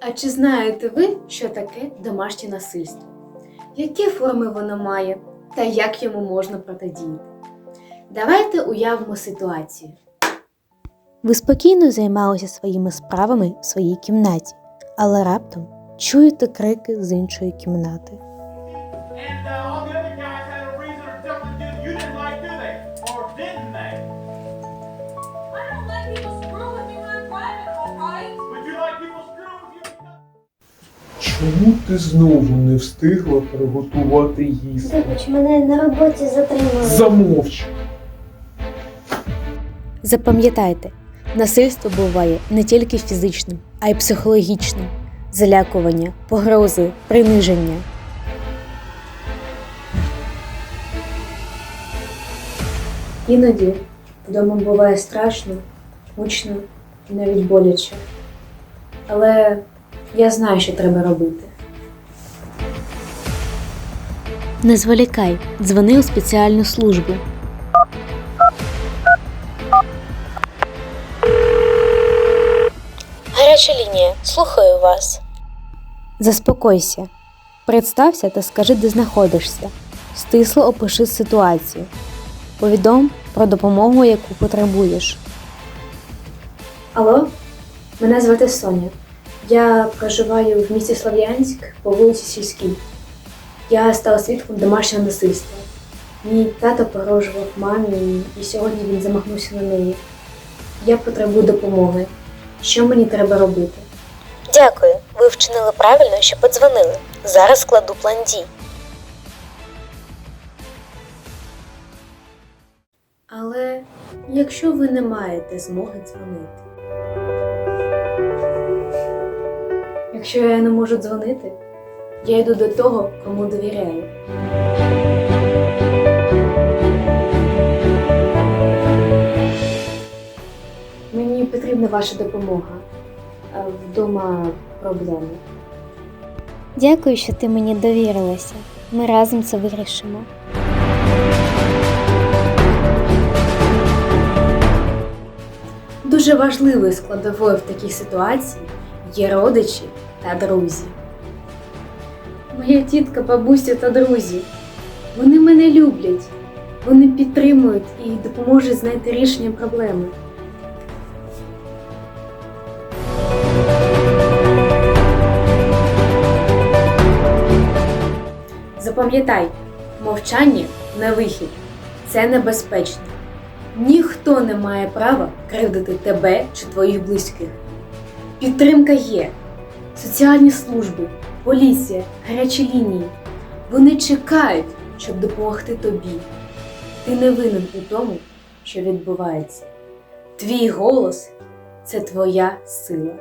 А чи знаєте ви, що таке домашнє насильство? Які форми воно має та як йому можна протидіяти? Давайте уявимо ситуацію. Ви спокійно займалися своїми справами в своїй кімнаті, але раптом чуєте крики з іншої кімнати. Чому ти знову не встигла приготувати їсти? Вибач, мене на роботі затримали. Замовч! Запам'ятайте, насильство буває не тільки фізичним, а й психологічним залякування, погрози, приниження. Іноді вдома буває страшно, гучно і навіть боляче. Але я знаю, що треба робити. Не зволікай, дзвони у спеціальну службу. Гаряча лінія, слухаю вас. Заспокойся. Представся та скажи, де знаходишся. Стисло опиши ситуацію. Повідом про допомогу, яку потребуєш. Алло, мене звати Соня. Я проживаю в місті Слов'янськ по вулиці Сільській. Я стала свідком домашнього насильства. Мій тато погрожував мамі, і сьогодні він замахнувся на неї. Я потребую допомоги. Що мені треба робити? Дякую. Ви вчинили правильно, що подзвонили. Зараз складу план дій. Але якщо ви не маєте змоги дзвонити. Якщо я не можу дзвонити, я йду до того, кому довіряю. Мені потрібна ваша допомога. Вдома проблеми. Дякую, що ти мені довірилася. Ми разом це вирішимо. Дуже важливою складовою в такій ситуації є родичі та друзі. Моя тітка, бабуся та друзі. Вони мене люблять, вони підтримують і допоможуть знайти рішення проблеми. Запам'ятай, мовчання не вихід. Це небезпечно. Ніхто не має права кривдити тебе чи твоїх близьких. Підтримка є. Соціальні служби, поліція, гарячі лінії. Вони чекають, щоб допомогти тобі. Ти не винен у тому, що відбувається. Твій голос це твоя сила.